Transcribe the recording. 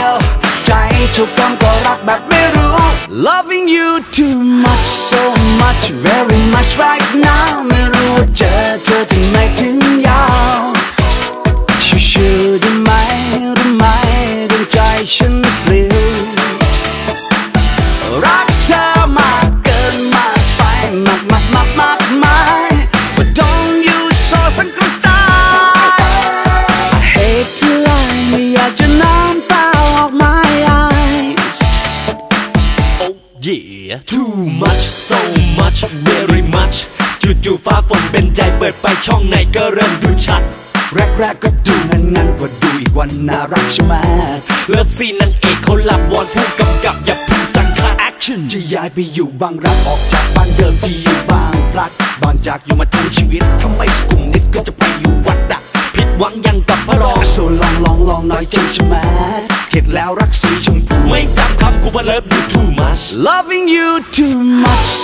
ยว ใจทุกคำก็รักแบบไม่รู้ Loving you too much so much very much right now ไม่รู้ว่าเจอเธอที่ไหนถึงยาวชิวๆได้ไหมรู้ไหมดวงใจฉันเปลิวรักเธอมากเกินมากไปมากมากมากมากมาย But don't Yeah too much so much very much จู่ๆฟ้าฝนเป็นใจเปิดไปช่องไหนก็เริ่มดูชัด แรกๆก็ดูงันงันๆว่าดูอีกวันน่ารักใช่ไหมเลิฟซีนนางเอกเขาหลับวอนผู้กำกับอย่าพึ่งสั่งค่าแอคชั่นจะย้ายไปอยู่บางรักออกจากบ้านเดิมที่อยู่บางพลัดบางจากอยู่มาทั้งชีวิตทำไมสกุมนิดก็จะไปอยู่วัดดักผิดหวังยังกับพระรองโซลองลองลองน่อยใจใช่ไหมเห็นแล้วรักสีชม ไม่จำคำกูว่าเลิฟ you too much Loving you too much